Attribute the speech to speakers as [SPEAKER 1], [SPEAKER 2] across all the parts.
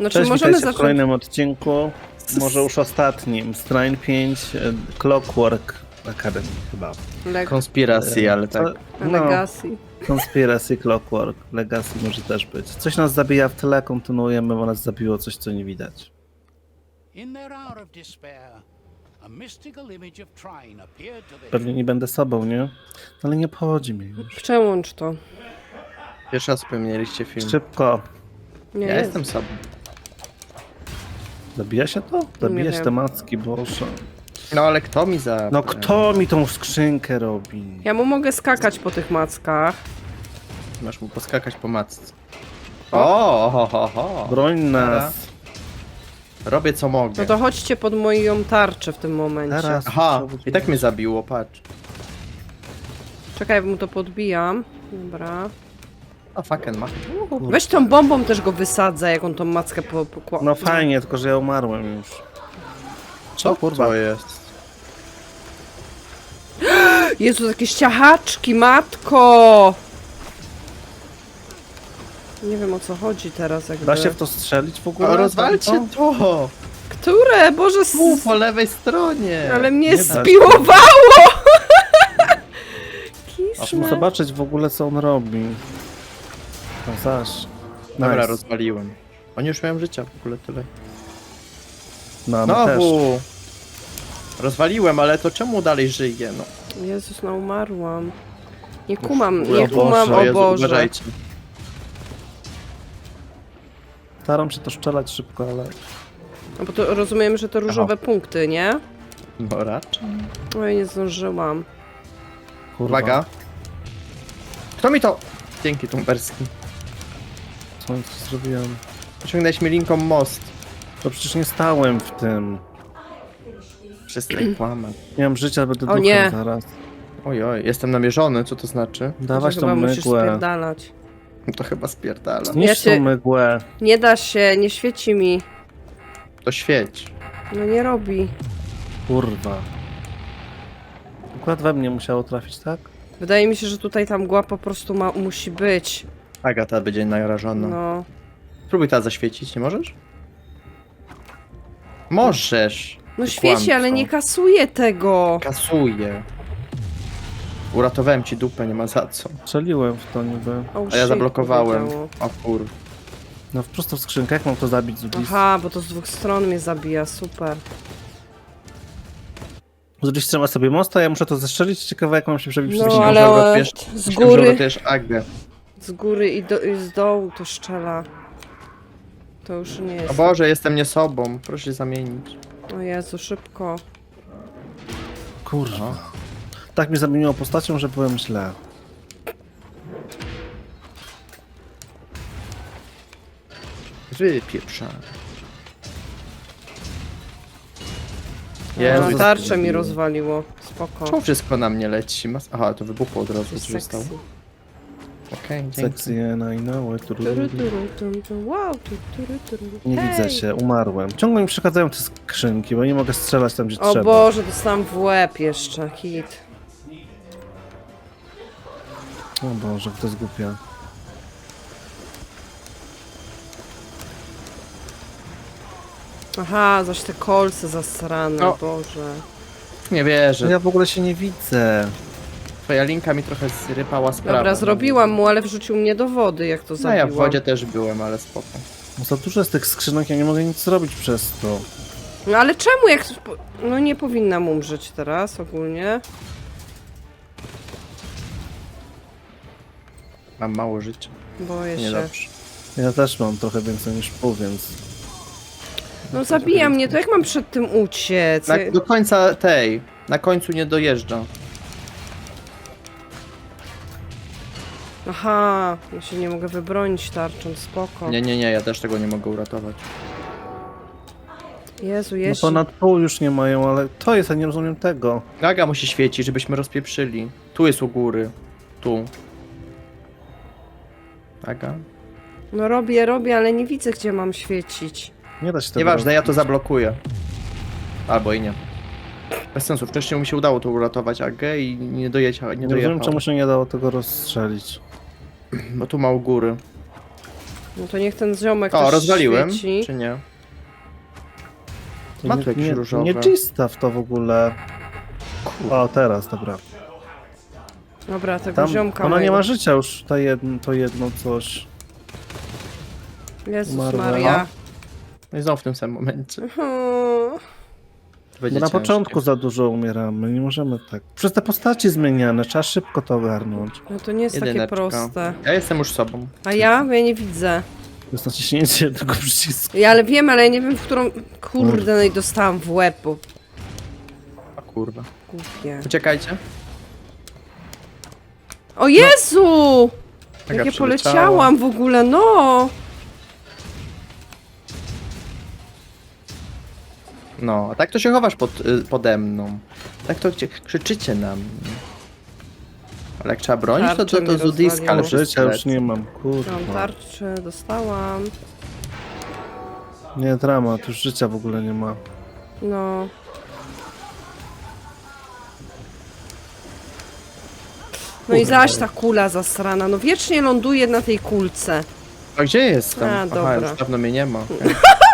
[SPEAKER 1] Znaczy
[SPEAKER 2] Cześć,
[SPEAKER 1] możemy
[SPEAKER 2] witajcie w
[SPEAKER 1] zacząć...
[SPEAKER 2] kolejnym odcinku, może już ostatnim, Strain 5 e, Clockwork Academy chyba.
[SPEAKER 1] Leg...
[SPEAKER 3] Konspiracji, ale tak.
[SPEAKER 2] No,
[SPEAKER 1] Legacy.
[SPEAKER 2] Conspiracy Clockwork, Legacy może też być. Coś nas zabija w tle, kontynuujemy, bo nas zabiło coś, co nie widać.
[SPEAKER 4] In their hour of despair, a mystical image of Trine appeared to the
[SPEAKER 2] Pewnie nie będę sobą, nie? Ale nie obchodzi mnie już.
[SPEAKER 1] Przełącz to.
[SPEAKER 3] Pierwszy raz mieliście film.
[SPEAKER 2] Szybko.
[SPEAKER 1] Nie,
[SPEAKER 3] Ja
[SPEAKER 1] jest.
[SPEAKER 3] jestem sobą.
[SPEAKER 2] Zabija się to? Zabija się
[SPEAKER 1] wiem.
[SPEAKER 2] te macki, boże.
[SPEAKER 3] No ale kto mi za...
[SPEAKER 2] No kto mi tą skrzynkę robi?
[SPEAKER 1] Ja mu mogę skakać po tych mackach.
[SPEAKER 3] Masz mu poskakać po matce. O, ho, ho, ho.
[SPEAKER 2] Broń nas.
[SPEAKER 3] Robię co mogę.
[SPEAKER 1] No to chodźcie pod moją tarczę w tym momencie.
[SPEAKER 2] Teraz.
[SPEAKER 3] Aha, i tak mnie zabiło, patrz.
[SPEAKER 1] Czekaj, mu to podbijam. Dobra.
[SPEAKER 3] A fucking ma.
[SPEAKER 1] Weź tą bombą też go wysadzę, jak on tą mackę po...
[SPEAKER 2] No fajnie, tylko że ja umarłem już.
[SPEAKER 3] Co
[SPEAKER 2] kurwa?
[SPEAKER 3] to jest?
[SPEAKER 1] Jezu, jakieś ciachaczki, matko! Nie wiem o co chodzi teraz jakby.
[SPEAKER 2] Da się w to strzelić w ogóle?
[SPEAKER 3] O, rozwalcie to!
[SPEAKER 1] Które? Boże, s...
[SPEAKER 3] Tu, po lewej stronie!
[SPEAKER 1] ale mnie
[SPEAKER 2] Nie da się.
[SPEAKER 1] spiłowało!
[SPEAKER 2] Aż
[SPEAKER 1] Kisne.
[SPEAKER 2] mu zobaczyć w ogóle co on robi. No zaś.
[SPEAKER 3] Dobra,
[SPEAKER 2] Nice.
[SPEAKER 3] rozwaliłem. Oni już mają życia w ogóle tyle.
[SPEAKER 2] No, my też.
[SPEAKER 3] Znowu! Rozwaliłem, ale to czemu dalej żyje? No.
[SPEAKER 1] Jezus, no umarłam. Nie kumam,
[SPEAKER 2] o
[SPEAKER 1] nie kumam, o
[SPEAKER 3] Jezu,
[SPEAKER 1] Boże.
[SPEAKER 3] uważajcie.
[SPEAKER 2] Staram się to strzelać szybko, ale...
[SPEAKER 1] No bo to rozumiem, że to różowe punkty, nie?
[SPEAKER 3] No raczej.
[SPEAKER 1] Oj, nie zdążyłam.
[SPEAKER 2] Kurwa,
[SPEAKER 3] Uwaga. Kto mi to... Dzięki Tumberski.
[SPEAKER 2] Co tu zrobiłem?
[SPEAKER 3] Pociągnąłeś mi linką most.
[SPEAKER 2] To przecież nie stałem w tym.
[SPEAKER 3] Przestań kłamać.
[SPEAKER 2] Nie mam życia, będę
[SPEAKER 1] O
[SPEAKER 2] duchem
[SPEAKER 1] nie.
[SPEAKER 2] zaraz.
[SPEAKER 3] Oj, oj, jestem namierzony, co to znaczy?
[SPEAKER 2] Dawać
[SPEAKER 1] Że
[SPEAKER 2] tą
[SPEAKER 1] chyba musisz
[SPEAKER 2] mygłę.
[SPEAKER 1] spierdalać.
[SPEAKER 3] No to chyba spierdala.
[SPEAKER 1] Ja cię-
[SPEAKER 2] tą mygłę.
[SPEAKER 1] Nie da się, nie świeci mi.
[SPEAKER 3] To świeć.
[SPEAKER 1] No nie robi.
[SPEAKER 2] Kurwa. Akurat we mnie musiało trafić, tak?
[SPEAKER 1] Wydaje mi się, że tutaj ta mgła po prostu ma, musi być.
[SPEAKER 3] Agata będzie narażona.
[SPEAKER 1] No.
[SPEAKER 3] Spróbuj ta zaświecić, nie możesz? Możesz.
[SPEAKER 1] No
[SPEAKER 3] Ty
[SPEAKER 1] świeci, ale
[SPEAKER 3] kłamco.
[SPEAKER 1] nie kasuje tego.
[SPEAKER 3] Kasuję. Uratowałem ci dupę, nie ma za co.
[SPEAKER 2] Strzeliłem w to niby.
[SPEAKER 1] Oh,
[SPEAKER 3] A ja
[SPEAKER 1] shit,
[SPEAKER 3] zablokowałem.
[SPEAKER 1] powiedziało.
[SPEAKER 3] O kur...
[SPEAKER 2] No prosto w skrzynkę, jak mam to zabić z bliska?
[SPEAKER 1] Aha, bo to z dwóch stron mnie zabija, super.
[SPEAKER 2] Z drugiej strony ma sobie mosta, ja muszę to zestrzelić. Ciekawe jak mam się przebić
[SPEAKER 1] No,
[SPEAKER 2] przez
[SPEAKER 1] ale-
[SPEAKER 2] ścianę.
[SPEAKER 1] e,
[SPEAKER 3] Wiesz,
[SPEAKER 1] z
[SPEAKER 3] myślałem, że
[SPEAKER 1] góry-
[SPEAKER 3] uratujesz Agę.
[SPEAKER 1] Z góry i, do, i z dołu to szczela. To już nie
[SPEAKER 3] O
[SPEAKER 1] jest.
[SPEAKER 3] Boże, jestem nie sobą. Proszę się zamienić.
[SPEAKER 1] O Jezu, szybko.
[SPEAKER 2] Kurwa. Tak mnie zamieniło postacią, że byłem źle.
[SPEAKER 3] Wypieprza.
[SPEAKER 1] No,
[SPEAKER 3] Jezu,
[SPEAKER 1] tarczę mi rozwaliło. Spoko.
[SPEAKER 3] Czemu wszystko na mnie leci? Mas- Aha, to wybuchło od razu, co się Okej, dzięki.
[SPEAKER 2] Sexy and I know it.
[SPEAKER 1] Turu, turu, tum, tum. Wow, tu, turu, turu.
[SPEAKER 2] Nie
[SPEAKER 1] Hej.
[SPEAKER 2] widzę się, umarłem. Ciągle mi przeszkadzają te skrzynki, bo nie mogę strzelać tam, gdzie
[SPEAKER 1] O
[SPEAKER 2] trzeba.
[SPEAKER 1] Boże, dostałam w łeb jeszcze. Hit.
[SPEAKER 2] O Boże, kto zgłupia.
[SPEAKER 1] Aha, zaś te kolce zasrane,
[SPEAKER 3] O.
[SPEAKER 1] Boże.
[SPEAKER 3] Nie wierzę.
[SPEAKER 2] Ja w ogóle się nie widzę.
[SPEAKER 3] Twoja linka mi trochę zrypała sprawę.
[SPEAKER 1] Dobra, zrobiłam mu, ale wrzucił mnie do wody, jak to
[SPEAKER 3] No
[SPEAKER 1] zabiłam.
[SPEAKER 3] ja w wodzie też byłem, ale spoko.
[SPEAKER 2] No za dużo jest tych skrzynek, ja nie mogę nic zrobić przez to.
[SPEAKER 1] No ale czemu, jak... No nie powinnam umrzeć teraz ogólnie.
[SPEAKER 3] Mam mało życia.
[SPEAKER 1] Boję się.
[SPEAKER 3] Niedobrze.
[SPEAKER 2] Ja też mam trochę więcej niż pół, więc...
[SPEAKER 1] No zabija mnie, to jak mam przed tym uciec?
[SPEAKER 3] Na, do końca tej. Na końcu nie dojeżdża.
[SPEAKER 1] Aha, ja się nie mogę wybronić tarczą, spoko.
[SPEAKER 3] Nie, nie, nie, ja też tego nie mogę uratować.
[SPEAKER 1] Jezu,
[SPEAKER 2] No
[SPEAKER 1] jeśli...
[SPEAKER 2] ponad pół już nie mają, ale to jest, ja nie rozumiem tego.
[SPEAKER 3] Gaga musi świecić, żebyśmy rozpieprzyli. Tu jest u góry. Tu. Aga?
[SPEAKER 1] No robię, robię, ale nie widzę, gdzie mam świecić.
[SPEAKER 2] Nie da się tego
[SPEAKER 3] Nieważne, ja to zablokuję. Albo i nie. Bez sensu, wcześniej mi się udało to uratować Agę i nie dojecha, nie
[SPEAKER 2] Nie rozumiem,
[SPEAKER 3] dojechał.
[SPEAKER 2] czemu się nie dało tego rozstrzelić.
[SPEAKER 3] Bo tu ma u góry.
[SPEAKER 1] No to niech ten ziomek
[SPEAKER 3] O,
[SPEAKER 1] też
[SPEAKER 3] rozwaliłem,
[SPEAKER 1] świeci.
[SPEAKER 3] czy nie?
[SPEAKER 2] To
[SPEAKER 3] Ma
[SPEAKER 2] nie,
[SPEAKER 3] tu jakieś
[SPEAKER 2] nie,
[SPEAKER 3] różowe.
[SPEAKER 2] nie czysta to w ogóle. O, teraz, dobra.
[SPEAKER 1] Dobra, tego
[SPEAKER 2] Tam,
[SPEAKER 1] ziomka
[SPEAKER 2] ona nie
[SPEAKER 1] mojego.
[SPEAKER 2] ma życia już, to jedno, to jedno coś.
[SPEAKER 1] Jezus
[SPEAKER 2] umarła.
[SPEAKER 1] Maria.
[SPEAKER 3] No i znowu w tym samym momencie.
[SPEAKER 1] Hmm.
[SPEAKER 2] Bo na
[SPEAKER 3] ciężkie.
[SPEAKER 2] początku za dużo umieramy, nie możemy tak. Przez te postaci zmieniane, trzeba szybko to ogarnąć.
[SPEAKER 1] No to nie jest takie
[SPEAKER 3] Jedyneczka.
[SPEAKER 1] proste.
[SPEAKER 3] Ja jestem już sobą.
[SPEAKER 1] A ja? Ja nie widzę.
[SPEAKER 2] To jest naciśnięcie tego przycisku.
[SPEAKER 1] Ja ale wiem, ale ja nie wiem w którą... Kurde, no i dostałam w łeb, bo
[SPEAKER 3] A kurwa.
[SPEAKER 1] głupie.
[SPEAKER 3] Uciekajcie.
[SPEAKER 1] O Jezu! Jak ja poleciałam w ogóle, no!
[SPEAKER 3] No, a tak to się chowasz pod, y, pode mną. Tak to gdzie, krzyczycie na mnie. Ale jak trzeba bronić, to to,
[SPEAKER 1] Tarczę
[SPEAKER 3] to
[SPEAKER 1] mi
[SPEAKER 3] zudiska, ale
[SPEAKER 1] rozwaliło.
[SPEAKER 2] Życia już nie mam,
[SPEAKER 1] Mam
[SPEAKER 2] kurwa.
[SPEAKER 1] tarczę, dostałam.
[SPEAKER 2] Nie, dramat, już życia w ogóle nie ma.
[SPEAKER 1] No. No i zaś ta kula zasrana, no wiecznie ląduje na tej kulce.
[SPEAKER 3] A gdzie jestem?
[SPEAKER 1] A,
[SPEAKER 3] Aha,
[SPEAKER 1] dobra.
[SPEAKER 3] już dawno mnie nie ma.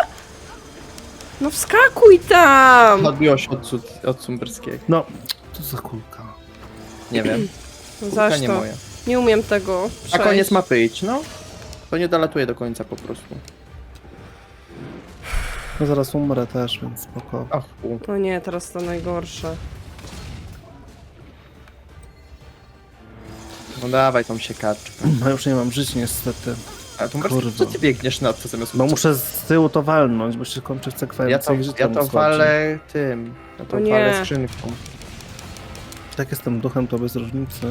[SPEAKER 1] No wskakuj tam!
[SPEAKER 3] Odbiło się od, Sud- od Sumberskiego.
[SPEAKER 2] No, to za kulka.
[SPEAKER 3] Nie wiem.
[SPEAKER 1] No
[SPEAKER 3] Kulka
[SPEAKER 1] zaś
[SPEAKER 3] nie
[SPEAKER 1] to,
[SPEAKER 3] moja.
[SPEAKER 1] nie umiem tego
[SPEAKER 3] Na
[SPEAKER 1] przejść.
[SPEAKER 3] koniec mapy idź, no. To nie dolatuje do końca po prostu.
[SPEAKER 2] No zaraz umrę też, więc spoko.
[SPEAKER 3] Ach, u.
[SPEAKER 1] O nie, teraz to najgorsze.
[SPEAKER 3] no dawaj tą siekaczkę.
[SPEAKER 2] No już nie mam żyć niestety.
[SPEAKER 3] A tu
[SPEAKER 2] Kurwa.
[SPEAKER 3] co ty biegniesz na to zamiast
[SPEAKER 2] No muszę z tyłu to walnąć, bo się kończy sekwencja
[SPEAKER 3] Ja to,
[SPEAKER 2] i życie
[SPEAKER 3] ja
[SPEAKER 2] mu
[SPEAKER 3] to walę tym. Ja to
[SPEAKER 1] O nie.
[SPEAKER 3] walę skrzynką.
[SPEAKER 2] Jak jestem duchem, to bez różnicy.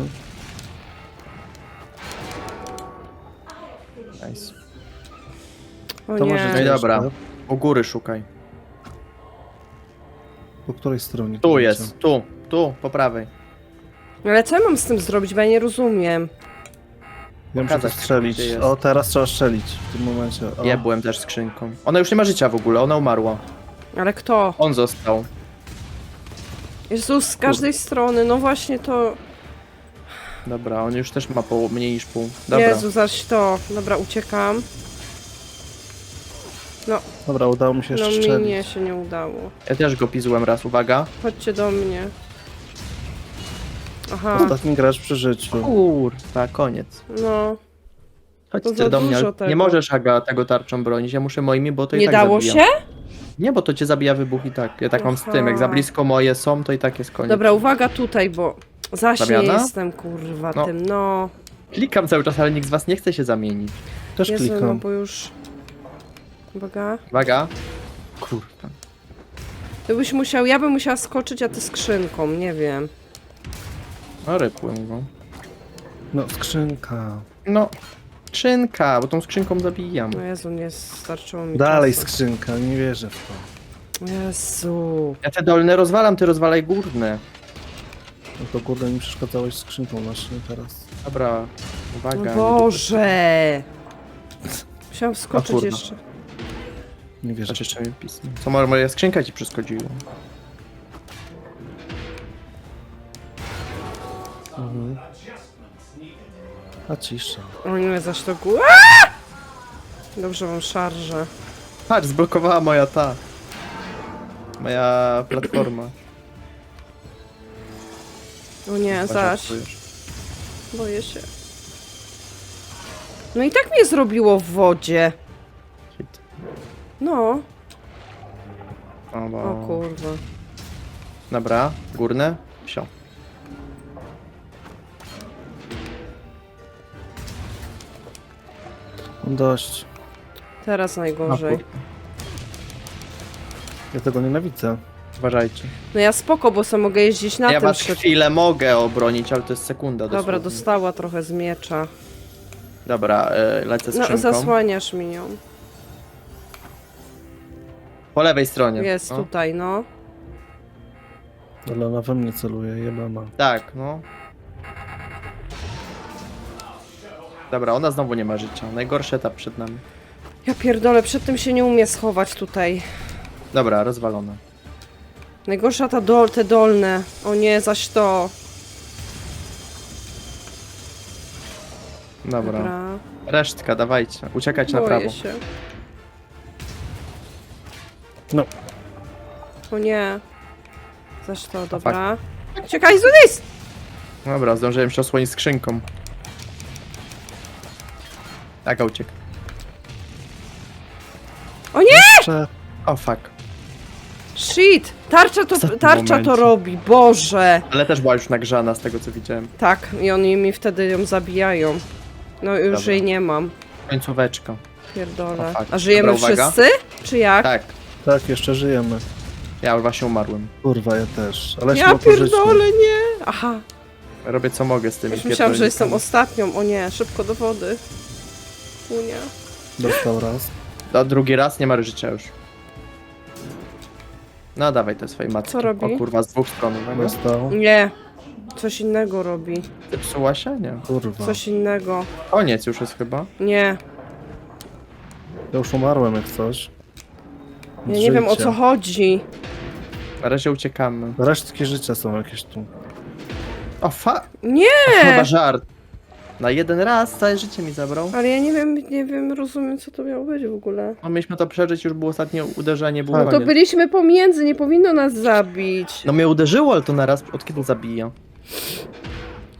[SPEAKER 3] Nice.
[SPEAKER 1] O
[SPEAKER 2] To
[SPEAKER 1] nie.
[SPEAKER 2] może
[SPEAKER 3] No i dobra. U góry szukaj.
[SPEAKER 2] Po której stronie?
[SPEAKER 3] Tu jest, tu, tu, po prawej.
[SPEAKER 1] Ale co ja mam z tym zrobić, bo ja nie rozumiem.
[SPEAKER 2] Ja muszę
[SPEAKER 3] Pokazać,
[SPEAKER 2] strzelić.
[SPEAKER 3] gdzie jest.
[SPEAKER 2] O, teraz trzeba strzelić w tym momencie. O.
[SPEAKER 3] Ja byłem też skrzynką. Ona już nie ma życia w ogóle, ona umarła.
[SPEAKER 1] Ale kto?
[SPEAKER 3] On został.
[SPEAKER 1] Jezus, z każdej strony, no właśnie to...
[SPEAKER 3] Dobra, on już też ma pół, mniej niż pół. Dobra.
[SPEAKER 1] Jezu, zaś to. Dobra, uciekam.
[SPEAKER 2] Dobra, udało mi się
[SPEAKER 1] No
[SPEAKER 2] jeszcze
[SPEAKER 1] mi
[SPEAKER 2] strzelić.
[SPEAKER 1] nie się nie udało.
[SPEAKER 3] Ja też go pizłem raz, uwaga.
[SPEAKER 1] Chodźcie do mnie. Aha,
[SPEAKER 2] Ostatni gracz przy życiu.
[SPEAKER 3] Kurwa, koniec.
[SPEAKER 1] no.
[SPEAKER 3] Chodźcie
[SPEAKER 1] za
[SPEAKER 3] do mnie.
[SPEAKER 1] dużo
[SPEAKER 3] ale
[SPEAKER 1] tego.
[SPEAKER 3] Nie możesz Aga tego tarczą bronić, ja muszę moimi, bo to i
[SPEAKER 1] Nie
[SPEAKER 3] tak
[SPEAKER 1] dało
[SPEAKER 3] zabija.
[SPEAKER 1] się?
[SPEAKER 3] Nie, bo to cię zabija wybuch i tak. Ja tak mam z tym, jak za blisko moje są, to i tak jest koniec.
[SPEAKER 1] Dobra, uwaga tutaj, bo zaś nie
[SPEAKER 3] Zamiana?
[SPEAKER 1] jestem, kurwa,
[SPEAKER 3] No.
[SPEAKER 1] tym, no.
[SPEAKER 3] Klikam cały czas, ale nikt z was nie chce się zamienić.
[SPEAKER 2] Też
[SPEAKER 1] Jezu, no
[SPEAKER 2] klikam.
[SPEAKER 1] bo już... Uwaga.
[SPEAKER 3] Uwaga. Kurwa.
[SPEAKER 1] Ty byś musiał, ja bym musiała skoczyć, a ty skrzynką, nie wiem.
[SPEAKER 3] No rypłem go.
[SPEAKER 2] No, skrzynka.
[SPEAKER 3] No. Skrzynka, bo tą skrzynką zabijam.
[SPEAKER 1] No Jezu, nie starczyło mi
[SPEAKER 2] Dalej
[SPEAKER 1] czasu.
[SPEAKER 2] skrzynka, nie wierzę w to.
[SPEAKER 1] Jezu.
[SPEAKER 3] Ja te dolne rozwalam, ty rozwalaj górne.
[SPEAKER 2] No to kurde mi przeszkadzałeś skrzynką właśnie teraz.
[SPEAKER 3] Dobra, uwaga.
[SPEAKER 1] Boże. Musiałam
[SPEAKER 3] O
[SPEAKER 1] wskoczyć
[SPEAKER 3] kurwa.
[SPEAKER 1] jeszcze.
[SPEAKER 2] Nie wierzę.
[SPEAKER 3] Znaczy jeszcze mi pismo. Co może moja skrzynka ci przeszkodziła?
[SPEAKER 2] A cisza.
[SPEAKER 1] O nie, zaś to gó... Aaa! Dobrze mam szarżę.
[SPEAKER 3] Patrz, zblokowała moja ta. Moja platforma.
[SPEAKER 1] O nie, zaś. Boję się. No i tak mnie zrobiło w wodzie.
[SPEAKER 3] Hit.
[SPEAKER 1] No.
[SPEAKER 3] O, bo...
[SPEAKER 1] O kurwa.
[SPEAKER 3] Dobra, górne. Wsio.
[SPEAKER 2] Dość.
[SPEAKER 1] Teraz najgorzej.
[SPEAKER 2] Ja tego nienawidzę.
[SPEAKER 3] Uważajcie.
[SPEAKER 1] No ja spoko, bo sobie mogę jeździć na
[SPEAKER 3] ja
[SPEAKER 1] tym
[SPEAKER 3] was
[SPEAKER 1] szybko.
[SPEAKER 3] chwilę mogę obronić, ale to jest sekunda
[SPEAKER 1] Dobra,
[SPEAKER 3] dosłownie.
[SPEAKER 1] dostała trochę z miecza.
[SPEAKER 3] Dobra, e, lecę
[SPEAKER 1] No,
[SPEAKER 3] skrzynką.
[SPEAKER 1] zasłaniasz mi ją.
[SPEAKER 3] Po lewej stronie.
[SPEAKER 1] Jest
[SPEAKER 3] O,
[SPEAKER 1] tutaj, no.
[SPEAKER 2] Ale ona we mnie celuje, jebana.
[SPEAKER 3] Tak, no. Dobra, ona znowu nie ma życia. Najgorszy etap przed nami.
[SPEAKER 1] Ja pierdolę, przed tym się nie umie schować tutaj.
[SPEAKER 3] Dobra, rozwalona.
[SPEAKER 1] Najgorsza ta dol, te dolne. O nie, zaś to.
[SPEAKER 3] Dobra.
[SPEAKER 1] Dobra.
[SPEAKER 3] Resztka, dawajcie. Uciekać na
[SPEAKER 1] Boję
[SPEAKER 3] prawo.
[SPEAKER 1] się.
[SPEAKER 2] No.
[SPEAKER 1] O nie. Zaś to, dobra. Czekaj, Zudis!
[SPEAKER 3] Dobra, zdążyłem się osłonić skrzynką. Taka uciek.
[SPEAKER 1] O nie!
[SPEAKER 2] Jeszcze...
[SPEAKER 3] O fuck.
[SPEAKER 1] Shit! Tarcza to,
[SPEAKER 3] ostatnim
[SPEAKER 1] tarcza to
[SPEAKER 3] momencie.
[SPEAKER 1] robi, Boże!
[SPEAKER 3] Ale też była już nagrzana z tego co widziałem.
[SPEAKER 1] Tak, i oni mi wtedy ją zabijają. No już
[SPEAKER 3] Dobra.
[SPEAKER 1] jej nie mam.
[SPEAKER 3] Końcóweczka.
[SPEAKER 1] Pierdolę.
[SPEAKER 3] O.
[SPEAKER 1] A żyjemy
[SPEAKER 3] Dobra, uwaga.
[SPEAKER 1] wszyscy? Czy jak?
[SPEAKER 3] Tak,
[SPEAKER 2] Tak, jeszcze żyjemy.
[SPEAKER 3] ja właśnie umarłem.
[SPEAKER 2] Kurwa, ja też. Ale
[SPEAKER 1] Ja pierdolę, nie! Aha,
[SPEAKER 3] Robię co mogę z tymi
[SPEAKER 1] już myślałam, że jestem ostatnią. O nie, szybko do wody. Unia.
[SPEAKER 2] Dostał raz.
[SPEAKER 3] Do drugi raz nie ma życia już. No dawaj te swoje matki.
[SPEAKER 1] Co robi?
[SPEAKER 3] O kurwa, z dwóch stron. uwaga.
[SPEAKER 2] Dostał.
[SPEAKER 1] Nie. Coś innego robi.
[SPEAKER 3] Zepsuła się? Nie.
[SPEAKER 2] Kurwa.
[SPEAKER 1] Coś innego.
[SPEAKER 3] Koniec już jest chyba.
[SPEAKER 1] Nie.
[SPEAKER 2] Ja już umarłem jak coś.
[SPEAKER 1] Ja nie wiem o co chodzi.
[SPEAKER 3] Na razie uciekamy.
[SPEAKER 2] Resztki życia są jakieś tu.
[SPEAKER 3] O fa...
[SPEAKER 1] Nie!
[SPEAKER 3] Chyba żart. Na jeden raz całe życie mi zabrał.
[SPEAKER 1] Ale ja nie wiem, nie wiem, rozumiem co to miało być w ogóle.
[SPEAKER 3] No mieliśmy to przeżyć, już było ostatnie uderzenie, było
[SPEAKER 2] Tak.
[SPEAKER 1] To
[SPEAKER 3] koniec.
[SPEAKER 1] byliśmy pomiędzy, nie powinno nas zabić.
[SPEAKER 3] No mnie uderzyło, ale to na raz od kiedy zabija?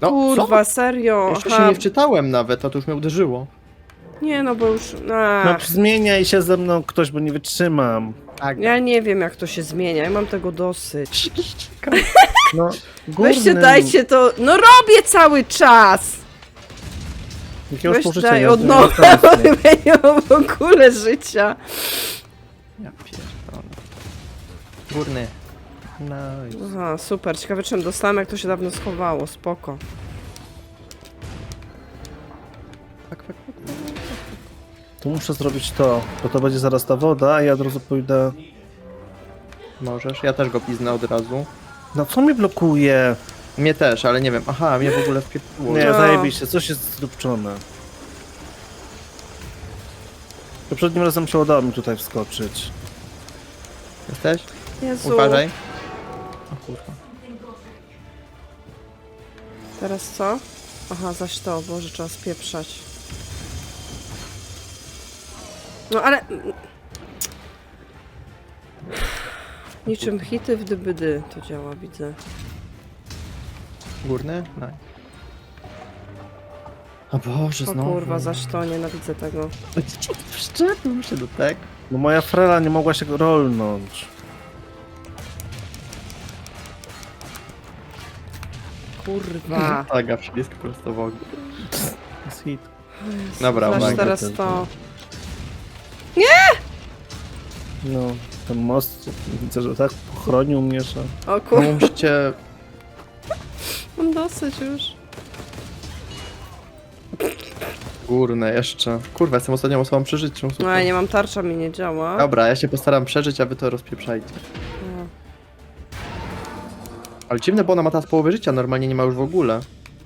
[SPEAKER 3] No,
[SPEAKER 1] Kurwa,
[SPEAKER 3] co?
[SPEAKER 1] serio.
[SPEAKER 3] Jeszcze się
[SPEAKER 1] Aha.
[SPEAKER 3] nie wczytałem nawet, a to już mnie uderzyło.
[SPEAKER 1] Nie no, bo już... A.
[SPEAKER 2] No zmieniaj się ze mną ktoś, bo nie wytrzymam.
[SPEAKER 3] Tak.
[SPEAKER 1] Ja nie wiem jak to się zmienia, ja mam tego dosyć.
[SPEAKER 2] No,
[SPEAKER 1] Weźcie
[SPEAKER 2] górnym.
[SPEAKER 1] dajcie to, no robię cały czas!
[SPEAKER 2] Jakiegoś
[SPEAKER 1] Weź daj
[SPEAKER 2] nie-
[SPEAKER 1] od
[SPEAKER 2] nie
[SPEAKER 1] nowa, bo w ogóle życia.
[SPEAKER 3] Ja pierdolę. Górny. Nice.
[SPEAKER 1] Aha, super, ciekawe czym dostałem, jak to się dawno schowało, spoko.
[SPEAKER 3] Fak, fak, fak.
[SPEAKER 2] Tu muszę zrobić to, bo to będzie zaraz ta woda, a ja od razu pójdę...
[SPEAKER 3] Możesz, ja też go piznę od razu.
[SPEAKER 2] No co mi blokuje?
[SPEAKER 3] Mnie też, ale nie wiem. Aha, mnie w ogóle wpieprzyło.
[SPEAKER 2] Nie,
[SPEAKER 1] No.
[SPEAKER 2] zajebiście, coś jest zdupczone. Poprzednim razem się udało mi tutaj wskoczyć.
[SPEAKER 3] Jesteś?
[SPEAKER 1] Jezu,
[SPEAKER 3] Uważaj. O kurwa.
[SPEAKER 1] teraz co? Aha, zaś to, Boże, trzeba spieprzać. No ale... Niczym hity w dybydy to działa, widzę.
[SPEAKER 3] Górny? No. O Boże,
[SPEAKER 1] O
[SPEAKER 3] znowu.
[SPEAKER 1] kurwa, zaś to, nienawidzę tego.
[SPEAKER 3] Przyczepił się do tego.
[SPEAKER 2] No moja frela nie mogła się rolnąć.
[SPEAKER 1] Kurwa.
[SPEAKER 3] Taga przybliska prosto w ogóle.
[SPEAKER 2] Jest hit.
[SPEAKER 3] Dobra,
[SPEAKER 1] Zaś teraz to.
[SPEAKER 2] No, ten most, widzę, że tak pochronił mnie, że...
[SPEAKER 1] O
[SPEAKER 3] No,
[SPEAKER 1] kurwa,
[SPEAKER 3] musicie...
[SPEAKER 1] mam dosyć już.
[SPEAKER 3] Górne jeszcze. Kurwa, jestem ostatnią osobą przy życiu.
[SPEAKER 1] No ja nie mam tarcza, mi nie działa.
[SPEAKER 3] Dobra, ja się postaram przeżyć, a wy to rozpieprzajcie.
[SPEAKER 1] No.
[SPEAKER 3] Ale dziwne, bo ona ma teraz połowę życia, normalnie nie ma już w ogóle.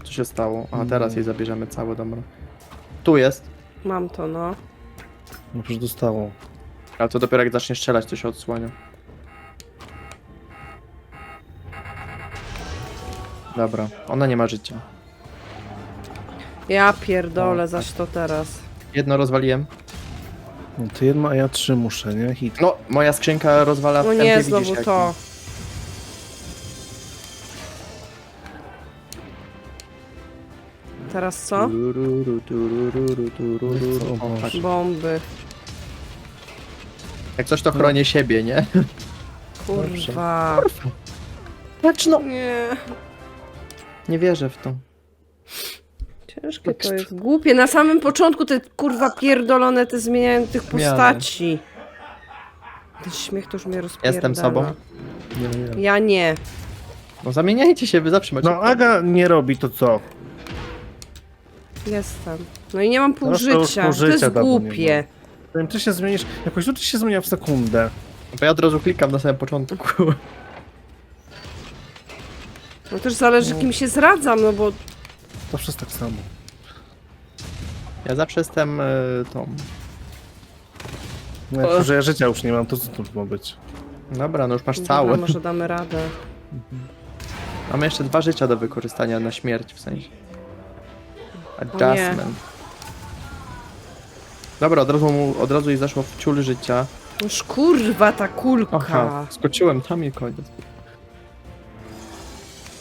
[SPEAKER 3] Co się stało? A teraz
[SPEAKER 2] No.
[SPEAKER 3] jej zabierzemy całe, dobra. Tu jest.
[SPEAKER 1] Mam to, no.
[SPEAKER 2] No przecież dostało.
[SPEAKER 3] Ale to dopiero jak zacznie strzelać, to się odsłania. Dobra, ona nie ma życia.
[SPEAKER 1] Ja pierdolę,
[SPEAKER 3] O,
[SPEAKER 1] zaś to teraz.
[SPEAKER 3] Jedno rozwaliłem.
[SPEAKER 2] No to jedno, a ja trzy muszę, nie? Hit.
[SPEAKER 3] No, moja skrzynka rozwala w
[SPEAKER 1] No
[SPEAKER 3] tempie,
[SPEAKER 1] nie,
[SPEAKER 3] widzisz,
[SPEAKER 1] znowu
[SPEAKER 3] jak-
[SPEAKER 1] to. Teraz co?
[SPEAKER 3] Tururu, tururu, tururu.
[SPEAKER 2] Co?
[SPEAKER 3] O.
[SPEAKER 1] Bomby.
[SPEAKER 3] Jak coś to chronię siebie, nie?
[SPEAKER 1] Kurwa.
[SPEAKER 3] Lecz no!
[SPEAKER 1] Nie.
[SPEAKER 3] Nie wierzę w to.
[SPEAKER 1] Ciężkie to jest. Głupie. Na samym początku te kurwa pierdolone te zmieniają tych postaci. Ten śmiech to już mnie rozpierdala.
[SPEAKER 3] Jestem sobą.
[SPEAKER 2] Nie, nie.
[SPEAKER 1] Ja nie.
[SPEAKER 3] No zamieniajcie się, wy zawsze macie...
[SPEAKER 2] No Aga nie robi, to co?
[SPEAKER 1] Jestem. No i nie mam pół
[SPEAKER 2] Teraz to już
[SPEAKER 1] życia.
[SPEAKER 2] pół
[SPEAKER 1] To
[SPEAKER 2] życia
[SPEAKER 1] jest
[SPEAKER 2] dawno nie
[SPEAKER 1] głupie.
[SPEAKER 2] Zanim ty się zmienisz, jakoś tu się zmienia w sekundę.
[SPEAKER 3] Bo ja od razu klikam na samym początku.
[SPEAKER 1] No też zależy kim się zradzam, no bo
[SPEAKER 2] To wszystko tak samo.
[SPEAKER 3] Ja zawsze jestem y, tą...
[SPEAKER 2] No, jak że ja życia już nie mam, to co tu ma być?
[SPEAKER 3] Dobra, no już masz
[SPEAKER 1] Dobra,
[SPEAKER 3] całe.
[SPEAKER 1] może damy radę.
[SPEAKER 3] Mamy jeszcze dwa życia do wykorzystania na śmierć w sensie. Adjustment. Dobra, od razu, mu, od razu jej zaszło w ciul życia.
[SPEAKER 1] Już kurwa ta kulka.
[SPEAKER 3] Aha, skoczyłem tam i koniec.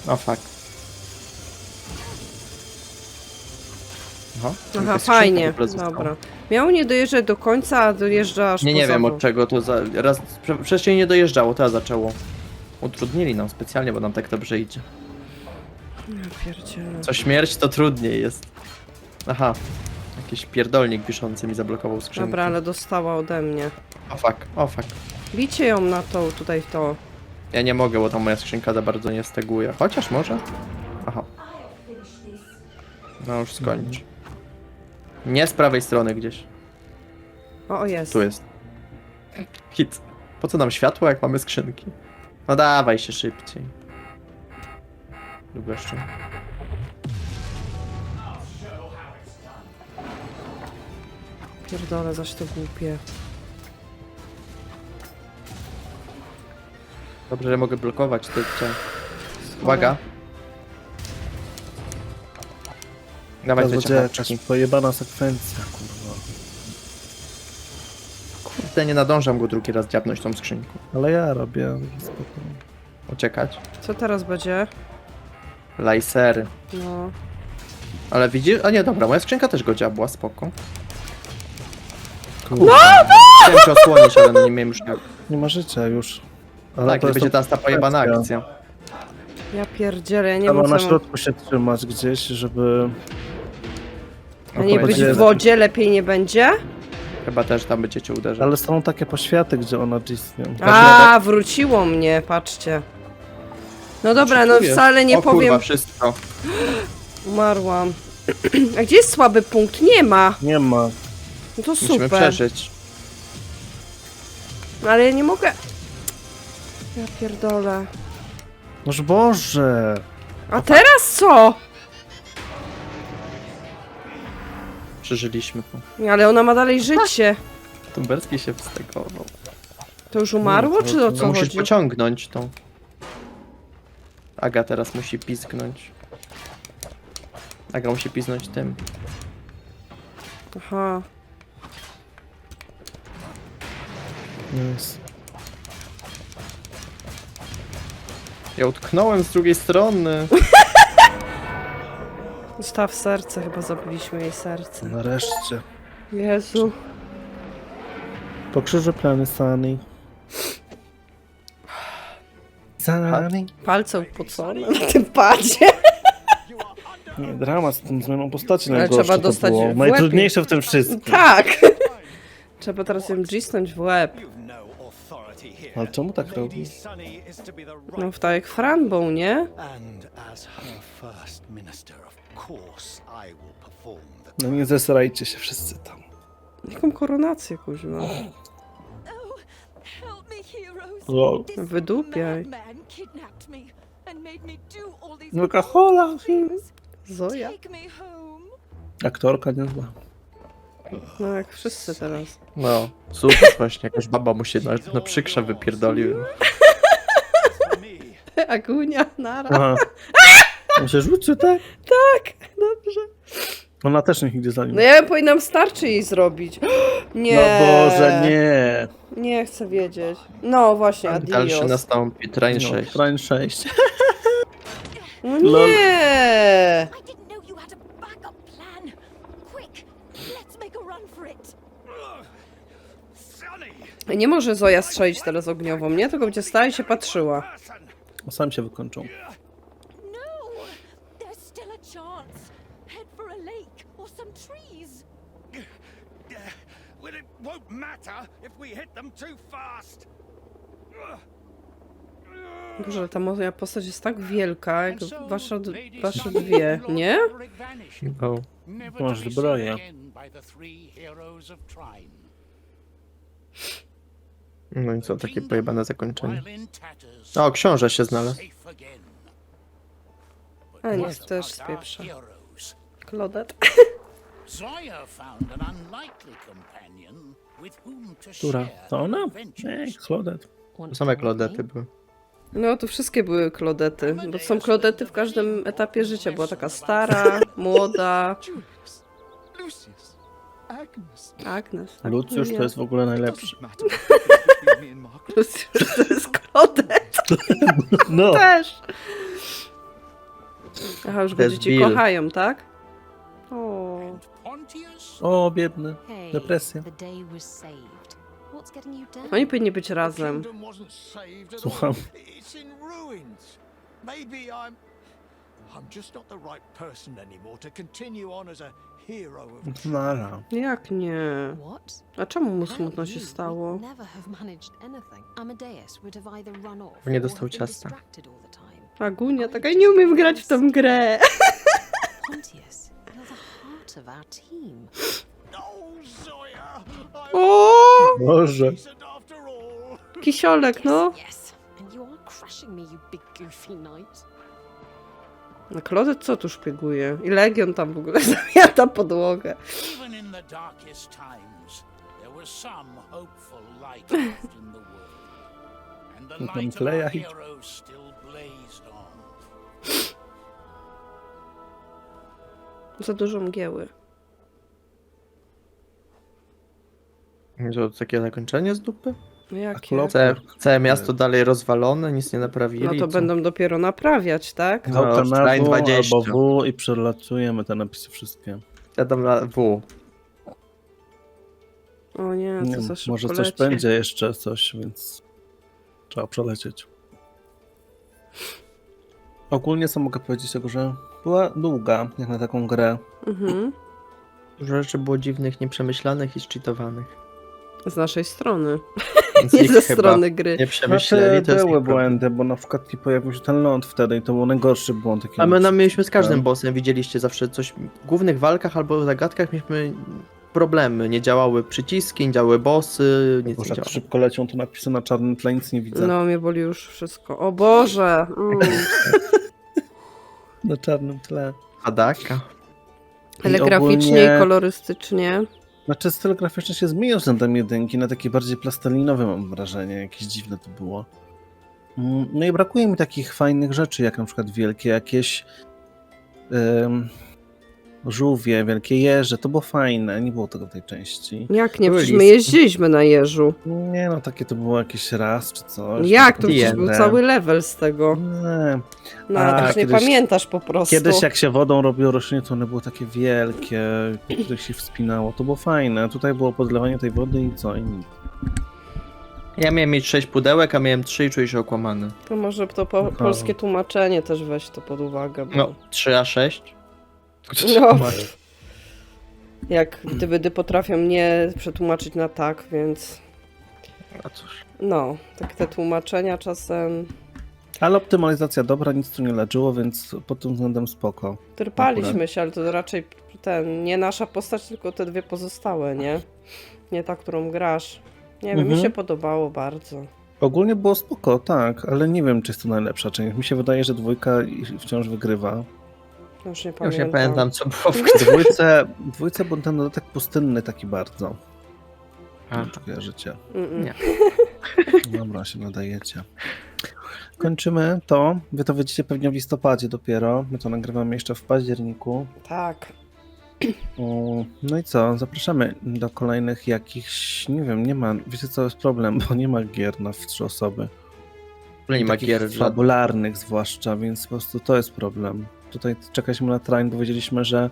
[SPEAKER 3] O fuck. Aha,
[SPEAKER 1] Aha,
[SPEAKER 3] jakaś skrzynka
[SPEAKER 1] fajnie.
[SPEAKER 3] w ogóle została.
[SPEAKER 1] Dobra. Miał nie dojeżdżać do końca, a dojeżdża aż
[SPEAKER 3] Nie, nie wiem od czego to za... Raz prze- wcześniej nie dojeżdżało, teraz zaczęło. Utrudnili nam specjalnie, bo nam tak dobrze idzie.
[SPEAKER 1] Ja pierdzielę.
[SPEAKER 3] Co śmierć, to trudniej jest. Aha. Jakiś pierdolnik wiszący mi zablokował skrzynkę.
[SPEAKER 1] Dobra, ale dostała ode mnie.
[SPEAKER 3] O fuck, o fuck.
[SPEAKER 1] Bicie ją na to, tutaj w to.
[SPEAKER 3] Ja nie mogę, bo tam moja skrzynka za bardzo nie steguje. Chociaż może? Aha. No już skończ. Nie z prawej strony gdzieś.
[SPEAKER 1] O, o jest.
[SPEAKER 3] Tu jest. Hit. Po co nam światło, jak mamy skrzynki? No dawaj się szybciej. Lub jeszcze.
[SPEAKER 1] Pierdolę, zaś to głupie.
[SPEAKER 3] Dobrze, że mogę blokować te... te... Uwaga. Dawaj, wiecie,
[SPEAKER 2] będzie pojebana sekwencja, kurwa.
[SPEAKER 3] Kurde, nie nadążam go drugi raz dziabnąć tą skrzynką.
[SPEAKER 2] Ale ja robię spokojnie.
[SPEAKER 3] Uciekać.
[SPEAKER 1] Co teraz będzie?
[SPEAKER 3] Lajsery.
[SPEAKER 1] No.
[SPEAKER 3] Ale widzisz? A nie, dobra, moja skrzynka też go dziabła, spoko.
[SPEAKER 2] Kurwa.
[SPEAKER 3] Chciałem cię osłonić, ale nie miałem już jak.
[SPEAKER 2] Nie ma życia już. Ale
[SPEAKER 3] Tak, to będzie
[SPEAKER 2] to
[SPEAKER 3] teraz ta pojebana akcja.
[SPEAKER 1] Ja pierdzielę, ja nie
[SPEAKER 2] Trzeba
[SPEAKER 1] wiem
[SPEAKER 2] na
[SPEAKER 1] co mam...
[SPEAKER 2] środku się trzymać gdzieś, żeby...
[SPEAKER 1] A nie być
[SPEAKER 2] Będzie-
[SPEAKER 1] w wodzie lepiej nie będzie?
[SPEAKER 3] Chyba też tam będziecie uderzać.
[SPEAKER 2] Ale są takie poświaty, gdzie ona istnieją.
[SPEAKER 1] A, wróciło mnie, patrzcie. No dobra, no wcale nie
[SPEAKER 3] o,
[SPEAKER 1] powiem.
[SPEAKER 3] Kurwa, wszystko.
[SPEAKER 1] Umarłam. A gdzie jest słaby punkt? Nie ma.
[SPEAKER 2] Nie ma.
[SPEAKER 1] No to
[SPEAKER 3] Musimy
[SPEAKER 1] super.
[SPEAKER 3] przeżyć.
[SPEAKER 1] Ale ja nie mogę. Ja pierdolę.
[SPEAKER 2] Noż Boże!
[SPEAKER 1] A teraz co?
[SPEAKER 3] Przeżyliśmy to.
[SPEAKER 1] Ale ona ma dalej życie.
[SPEAKER 3] Tumberski się wstegował.
[SPEAKER 1] To już umarło, czy o
[SPEAKER 3] To
[SPEAKER 1] co
[SPEAKER 3] musisz
[SPEAKER 1] chodzi?
[SPEAKER 3] pociągnąć tą. Aga teraz musi pisknąć. Aga musi pisnąć tym.
[SPEAKER 1] Aha.
[SPEAKER 2] Jest.
[SPEAKER 3] Ja utknąłem z drugiej strony.
[SPEAKER 1] Zostaw serce, chyba zabiliśmy jej serce.
[SPEAKER 2] Nareszcie.
[SPEAKER 1] Jezu.
[SPEAKER 2] Pokrzyże plany Sunny. Sunny.
[SPEAKER 1] Palce upocone na tym padzie.
[SPEAKER 2] Nie, dramat z tym zmianą postaci
[SPEAKER 1] Ale
[SPEAKER 2] najgorsze
[SPEAKER 1] trzeba
[SPEAKER 2] to
[SPEAKER 1] dostać
[SPEAKER 2] było.
[SPEAKER 1] w łeb.
[SPEAKER 2] Najtrudniejsze w tym wszystkim.
[SPEAKER 1] Tak. Trzeba teraz ją gisnąć w łeb.
[SPEAKER 2] Ale czemu tak robi?
[SPEAKER 1] No w tak jak Franbą, nie?
[SPEAKER 2] No nie zesrajcie się wszyscy tam.
[SPEAKER 1] Jaką koronację, kuźma.
[SPEAKER 5] Oh,
[SPEAKER 1] Wydupiaj.
[SPEAKER 2] No kachola.
[SPEAKER 1] Zoja.
[SPEAKER 2] Aktorka nie zła.
[SPEAKER 1] No jak wszyscy teraz.
[SPEAKER 3] No, super właśnie, jakaś baba mu się na, na przykrze wypierdolił.
[SPEAKER 1] Agunia, nara.
[SPEAKER 2] Aha. On się rzucił, tak?
[SPEAKER 1] Tak, dobrze.
[SPEAKER 2] Ona też niech idzie za nim.
[SPEAKER 1] No ja powinnam starczy jej zrobić. Nie.
[SPEAKER 2] No Boże, nie.
[SPEAKER 1] Nie chcę wiedzieć. No właśnie,
[SPEAKER 3] Dalszy
[SPEAKER 1] adios.
[SPEAKER 3] nastąpi, train
[SPEAKER 2] No,
[SPEAKER 3] 6.
[SPEAKER 2] Train 6.
[SPEAKER 1] No
[SPEAKER 2] Lol.
[SPEAKER 1] nie.
[SPEAKER 5] I didn't know you had a backup plan. Quick, let's make a run for it.
[SPEAKER 6] Sunny,
[SPEAKER 1] Nie może Zoja strzelić teraz ogniową, nie? Tylko będzie stała i się patrzyła.
[SPEAKER 6] person.
[SPEAKER 2] Sam się wykończą.
[SPEAKER 5] No, there's still a chance. Head for a lake or some trees.
[SPEAKER 6] Well, it won't matter if we hit them too fast.
[SPEAKER 1] Boże, ta moja postać jest tak wielka, jak wasze, dwie, nie?
[SPEAKER 3] No.
[SPEAKER 2] Masz zbroję.
[SPEAKER 3] No i co, takie pojebane zakończenie. O, książę się znalazł.
[SPEAKER 1] A
[SPEAKER 4] what
[SPEAKER 1] też spieprza. Klodet.
[SPEAKER 2] Która? To ona? Ej, Claudette.
[SPEAKER 3] To same klodety były.
[SPEAKER 1] No, to wszystkie były klodety, bo są klodety w każdym etapie życia. Była taka stara, młoda,
[SPEAKER 6] Agnes.
[SPEAKER 1] Agnes.
[SPEAKER 2] Lucjusz to jest w ogóle najlepszy.
[SPEAKER 1] to jest klodet
[SPEAKER 2] No,
[SPEAKER 1] też. Aha, już go
[SPEAKER 3] jest
[SPEAKER 1] dzieci
[SPEAKER 3] Bill.
[SPEAKER 1] kochają, tak? O,
[SPEAKER 2] o biedny. Depresja.
[SPEAKER 1] oni powinni być razem.
[SPEAKER 2] Słucham.
[SPEAKER 6] Maybe I'm. I'm just not the right person anymore to continue on as a
[SPEAKER 2] Nara.
[SPEAKER 1] Jak nie? A czemu mu smutno się stało?
[SPEAKER 7] off
[SPEAKER 3] Nie dostał ciasta.
[SPEAKER 7] time.
[SPEAKER 1] Agunia, taka nie umiem grać w tą grę.
[SPEAKER 6] No,
[SPEAKER 1] O,
[SPEAKER 2] Boże.
[SPEAKER 1] kisiolek, no. Na klodet co tu szpieguje? I Legion tam w ogóle zamiata podłogę.
[SPEAKER 4] Even in the darkest times, there was some hopeful light left in the world. And the
[SPEAKER 2] No tam kleja i-
[SPEAKER 4] heroes still blazed on.
[SPEAKER 1] Za dużo mgieły.
[SPEAKER 3] To takie zakończenie z dupy?
[SPEAKER 1] No Jakie?
[SPEAKER 3] Całe, całe miasto dalej rozwalone, nic nie naprawili.
[SPEAKER 1] No to
[SPEAKER 3] co?
[SPEAKER 1] będą dopiero naprawiać, tak?
[SPEAKER 3] No,
[SPEAKER 2] Kropka na
[SPEAKER 3] Shrine
[SPEAKER 2] W
[SPEAKER 3] 20.
[SPEAKER 2] albo W i przelatujemy te napisy wszystkie.
[SPEAKER 3] Ja dam na W.
[SPEAKER 1] O nie, to
[SPEAKER 2] Nie,
[SPEAKER 1] za szybko
[SPEAKER 2] może coś
[SPEAKER 1] leci.
[SPEAKER 2] będzie jeszcze, coś, więc trzeba przelecieć. Ogólnie co mogę powiedzieć tego, że była długa, jak na taką grę.
[SPEAKER 1] Mhm.
[SPEAKER 3] Dużo rzeczy było dziwnych, nieprzemyślanych i zcheatowanych.
[SPEAKER 1] Z naszej strony.
[SPEAKER 3] Więc
[SPEAKER 1] Nie ze strony gry.
[SPEAKER 3] Nie przemyśleli,
[SPEAKER 2] Znaczy,
[SPEAKER 3] to
[SPEAKER 2] były błędy, bo na przykład nie pojawił się ten ląd wtedy i to był najgorszy błąd. Taki
[SPEAKER 3] A my nam mieliśmy z każdym
[SPEAKER 2] Tak.
[SPEAKER 3] bossem, widzieliście zawsze coś. W głównych walkach albo zagadkach mieliśmy problemy. Nie działały przyciski, nie działały bossy, nic
[SPEAKER 2] Bo
[SPEAKER 3] nie
[SPEAKER 2] jak
[SPEAKER 3] działało.
[SPEAKER 2] szybko lecią te napisy na czarnym tle, nic nie widzę.
[SPEAKER 1] No, mnie boli już wszystko. O Boże! Mm.
[SPEAKER 2] Na czarnym tle.
[SPEAKER 3] Hadaka.
[SPEAKER 1] Ale
[SPEAKER 2] I
[SPEAKER 1] graficznie
[SPEAKER 2] ogólnie-
[SPEAKER 1] i kolorystycznie.
[SPEAKER 2] Znaczy styl graficzny się zmienił względem jedynki na taki bardziej plastelinowy mam wrażenie, jakieś dziwne to było. Mm, No i brakuje mi takich fajnych rzeczy, jak na przykład wielkie jakieś żółwie, wielkie jeże, to było fajne, nie było tego w tej części.
[SPEAKER 1] Jak nie?
[SPEAKER 3] Były
[SPEAKER 1] Przecież my
[SPEAKER 3] listy.
[SPEAKER 1] jeździliśmy na jeżu.
[SPEAKER 2] Nie no, takie to było jakieś raz czy coś.
[SPEAKER 1] Jak? To
[SPEAKER 2] takie
[SPEAKER 1] przecież był cały level z tego.
[SPEAKER 2] Nie.
[SPEAKER 1] No, ale też nie
[SPEAKER 2] kiedyś-
[SPEAKER 1] pamiętasz po prostu.
[SPEAKER 2] Kiedyś jak się wodą robiło rośliny, to one były takie wielkie, po których się wspinało. To było fajne. Tutaj było podlewanie tej wody i co? I nic.
[SPEAKER 3] Ja miałem mieć 6 pudełek, a miałem 3 i czuję się okłamany.
[SPEAKER 1] To może to po, polskie tłumaczenie też weź to pod uwagę. Bo...
[SPEAKER 3] No, 3 a 6?
[SPEAKER 1] No. Jak gdyby potrafią mnie przetłumaczyć na tak, więc
[SPEAKER 3] A cóż.
[SPEAKER 1] no, tak te tłumaczenia czasem
[SPEAKER 2] Ale optymalizacja dobra, nic tu nie leczyło, więc pod tym względem spoko.
[SPEAKER 1] Trpaliśmy
[SPEAKER 2] Akurat.
[SPEAKER 1] się, ale to raczej ten, nie nasza postać, tylko te dwie pozostałe, nie? Nie ta, którą grasz. Nie wiem, mi
[SPEAKER 2] Mhm.
[SPEAKER 1] się podobało bardzo.
[SPEAKER 2] Ogólnie było spoko, tak, ale nie wiem, czy jest to najlepsza część. Mi się wydaje, że dwójka i- wciąż wygrywa.
[SPEAKER 1] Już nie
[SPEAKER 3] Już
[SPEAKER 1] pamiętam.
[SPEAKER 3] nie pamiętam, co było w
[SPEAKER 2] dwójce, dwójce był ten dodatek pustynny taki bardzo.
[SPEAKER 3] A.
[SPEAKER 2] Kojarzycie.
[SPEAKER 1] Mm-mm.
[SPEAKER 3] Nie.
[SPEAKER 2] Dobra, się nadajecie. Kończymy to. Wy to widzicie pewnie w listopadzie dopiero. My to nagrywamy jeszcze w październiku.
[SPEAKER 1] Tak.
[SPEAKER 2] Mm, No i co? Zapraszamy do kolejnych jakichś, nie wiem, nie ma, wiecie co jest problem, bo nie ma gier na w trzy osoby.
[SPEAKER 3] Nie ma
[SPEAKER 2] Takich
[SPEAKER 3] gier żadnych.
[SPEAKER 2] fabularnych zwłaszcza, więc po prostu to jest problem. Tutaj czekaliśmy na train, bo wiedzieliśmy, że,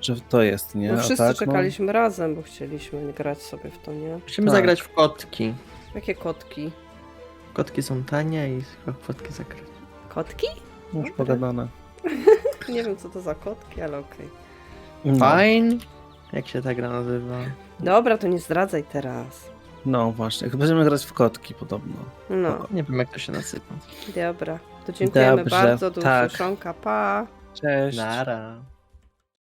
[SPEAKER 2] że to jest, nie?
[SPEAKER 1] No wszyscy
[SPEAKER 2] tak,
[SPEAKER 1] czekaliśmy razem, bo chcieliśmy grać sobie w to, nie?
[SPEAKER 3] Musimy
[SPEAKER 2] Tak.
[SPEAKER 3] zagrać w kotki.
[SPEAKER 1] Jakie kotki?
[SPEAKER 3] Kotki są tanie i kotki zakryć.
[SPEAKER 1] Kotki?
[SPEAKER 2] No, już pogadane.
[SPEAKER 1] Nie wiem, co to za kotki, ale okej.
[SPEAKER 2] No,
[SPEAKER 3] Fine. Jak się ta gra nazywa?
[SPEAKER 1] Dobra, to nie zdradzaj teraz.
[SPEAKER 2] no właśnie, będziemy grać w kotki podobno.
[SPEAKER 1] No,
[SPEAKER 3] Nie wiem jak to się nazywa.
[SPEAKER 1] dobra. To dziękujemy
[SPEAKER 2] Dobrze,
[SPEAKER 1] bardzo, do
[SPEAKER 2] tak.
[SPEAKER 1] usłyszonka, pa!
[SPEAKER 2] Cześć.
[SPEAKER 3] Nara.